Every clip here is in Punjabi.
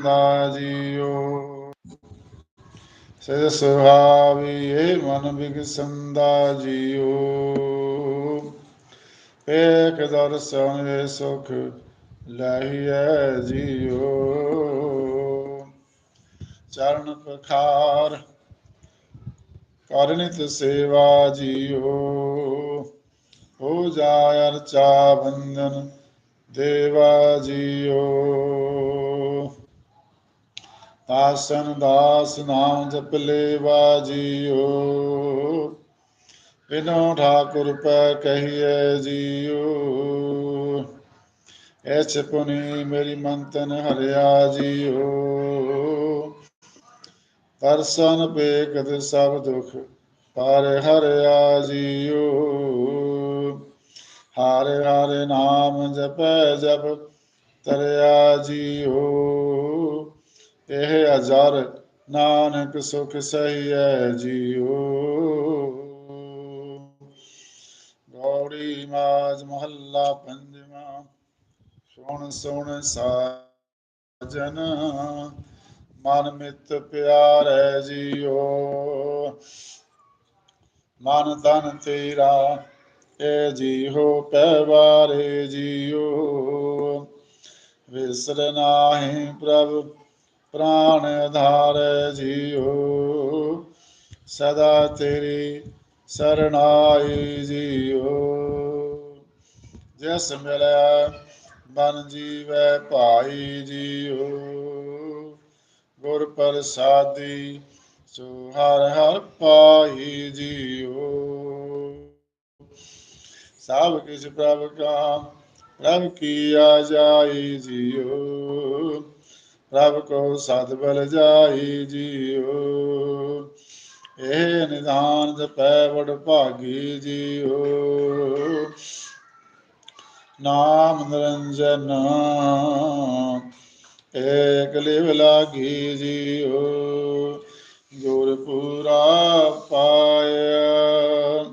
ਸੰਦਾ ਜੀਓ ਸੇ ਸੁਹਾਵੀਏ ਮਨ ਬਿਗਸੰਦਾ ਜੀਓ ਏਕ ਦਰਸ਼ਨ ਏ ਸੁਖ ਲਹੀਐ ਜੀਓ ਚਰਨ ਪਖਾਰ ਕਰਨਿਤ ਸੇਵਾ ਜੀਓ ਹੋ ਜਾਇ ਅਰਚਾ ਬੰਦਨ ਦੇਵਾ ਜੀਓ ਦਾਸਨ ਦਾਸ ਨਾਮ ਜਪ ਲੇਵਾ ਜੀਓ ਬਿਨੋ ਠਾਕੁਰ ਪੈ ਕਹੀਏ ਜੀਓ। ਐਚ ਪੁਨੀ ਮੇਰੀ ਮੰਤਨ ਹਰਿਆ ਜੀਓ। ਦਰਸ਼ਨ ਬੇਕਦ ਸਭ ਦੁਖ ਪਰ ਹਰਿਆ ਜੀਓ। ਹਰਿ ਹਰਿ ਨਾਮ ਜਪੈ ਜਪ ਤਰਿਆ ਜੀਓ। ਇਹ ਅਜਰ ਨਾਨਕ ਸੁਖ ਸਹੀਐ ਜੀਓ। ਗੌੜੀ ਮਾਜ ਮਹੱਲਾ ਪੰਜਵਾਂ, ਸੁਣ ਸੁਣ ਸਾਜਨ, ਮਨ ਮਿਤ ਪਿਆਰੈ ਜੀਓ। ਮਨ ਤਨ ਤੇਰਾ ਏ ਜੀਹੋ ਪਹਿਵਾਰੇ ਜੀਓ। ਵਿਸਰ ਨਾਹੀ ਪ੍ਰਭ ਪ੍ਰਾਨ ਆਧਾਰੈ ਜੀਓ ਸਦਾ ਤੇਰੀ ਸਰਣਾਈ ਜੀਓ ਜਿਸ ਮਿਲੈ ਮਨ ਜੀਵੈ ਭਾਈ ਜੀਓ ਗੁਰ ਪ੍ਰਸਾਦੀ ਸੋ ਹਰ ਹਰ ਪਾਈ ਜੀਓ ਸਭ ਕਿਛ ਪ੍ਰਭ ਕਾ, ਪ੍ਰਭ ਕੀਆ ਜਾਈ ਜੀਓ ਪ੍ਰਭ ਕੋ ਸਦ ਬਲ ਜਾਈ ਜੀਓ। ਇਹ ਨਿਧਾਨ ਜਪੈ ਵਡ ਭਾਗੀ ਜੀਓ। ਨਾਮ ਨਿਰੰਜਨ, ਏਕ ਲਿਵ ਲਾਗੀ ਜੀਓ। ਗੁਰਪੂਰਾ ਪਾਇਆ,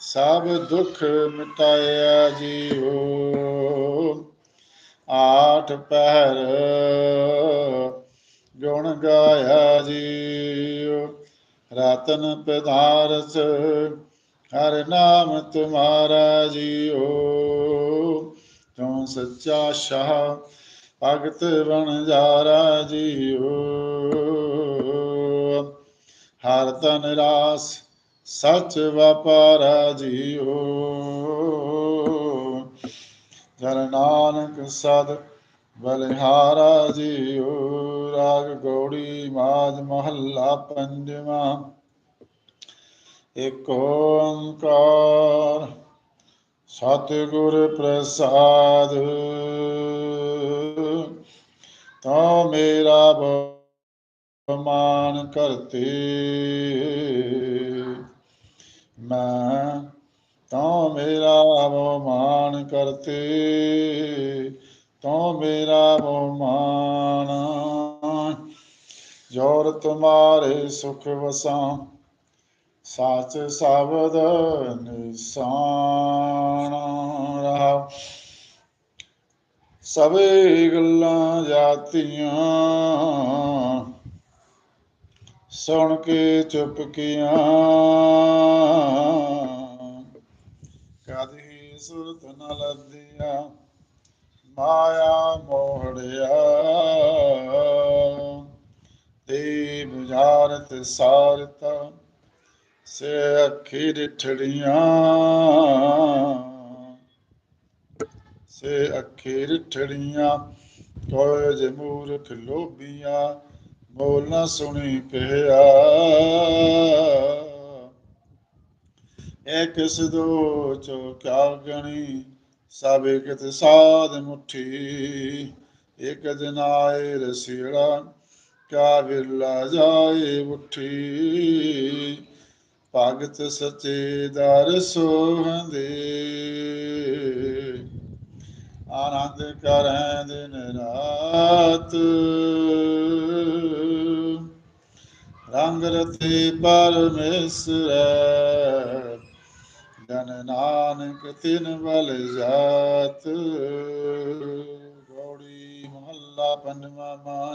ਸਭ ਦੁੱਖ ਮਿਟਾਇਆ ਜੀਓ। ਆਠ ਪਹਿਰ ਗੁਣ ਗਾਇਆ ਜੀਓ ਰਤਨ ਪਦਾਰਥ ਹਰ ਨਾਮ ਤੁਮਾਰਾ ਜੀਓ ਤੂੰ ਸੱਚਾ ਸ਼ਾਹ ਭਗਤ ਬਣ ਜਾਰਾ ਜੀਓ ਹਰ ਤਨ ਰਾਸ ਸਚ ਵਪਾਰਾ ਜੀਓ ਜਨ ਨਾਨਕ ਸਦ ਬਲਿਹਾਰਾ ਜੀਓ ਰਾਗ ਗੌੜੀ ਮਾਜ ਮਹੱਲਾ ਪੰਜਵਾਂ। ਇਕ ਓੰਕਾਰ ਸਤਿਗੁਰ ਪ੍ਰਸਾਦ, ਤਾ ਮੇਰਾ ਬਮਾਨ ਕਰਤੇ। ਮੈਂ ਤਾਂ ਮੇਰਾ ਬਮਾਨ ਕਰਤੇ, ਤਾਂ ਮੇਰਾ ਬਮਾਨ ਜੋਰ ਤੁਮਾਰੇ ਸੁਖ ਵਸਾਂ, ਸਾਚ ਸ਼ਬਦ ਨਿਸਾਨ ਰਹਾ। ਸਭੇ ਗੱਲਾਂ ਜਾਤੀਆਂ, ਸੁਣ ਕੇ ਚੁੱਪ ਕੀਆਂ। ਸੁਰਤ ਨ ਲੱਦਿਆ, ਮਾਇਆ ਮੋਹੜਿਆ ਦੇ ਬੁਝਾਰਤ ਸਾਰਤਾ, ਸੇ ਅੱਖੀ ਰਿਠੜੀਆਂ ਸੇ ਅੱਖੀ ਰਿਠੜੀਆਂ ਕੋਏ ਜੇ ਮੂਰਖ ਲੋਭੀਆਂ, ਬੋਲ ਨਾ ਸੁਣੀ ਪਿਆ। ਇਕ ਸਦੋ ਚੋ ਕਿਆ ਗਣੀ, ਸਭ ਇਕਤ ਸਾਧ ਮੁਠੀ। ਇਕ ਜਨਾਏ ਰਸੀੜਾ, ਕਿਆ ਵਿਰਲਾ ਜਾਏ ਉਠੀ ਭਗਤ ਸਚੇ ਦਰ ਸੋਹੰਦੇ ਆਨੰਦ ਕਰੈ ਦਿਨ ਰਾਤ ਰੰਗ ਰਤੇ ਪਰਮੇਸ਼ਰ। ਜਨ ਨਾਨਕ ਤਿਨ ਬਲ ਜਾਤ ਗੌੜੀ ਮਹੱਲਾ ਪੰਜਵਾਂ ਮਾਂ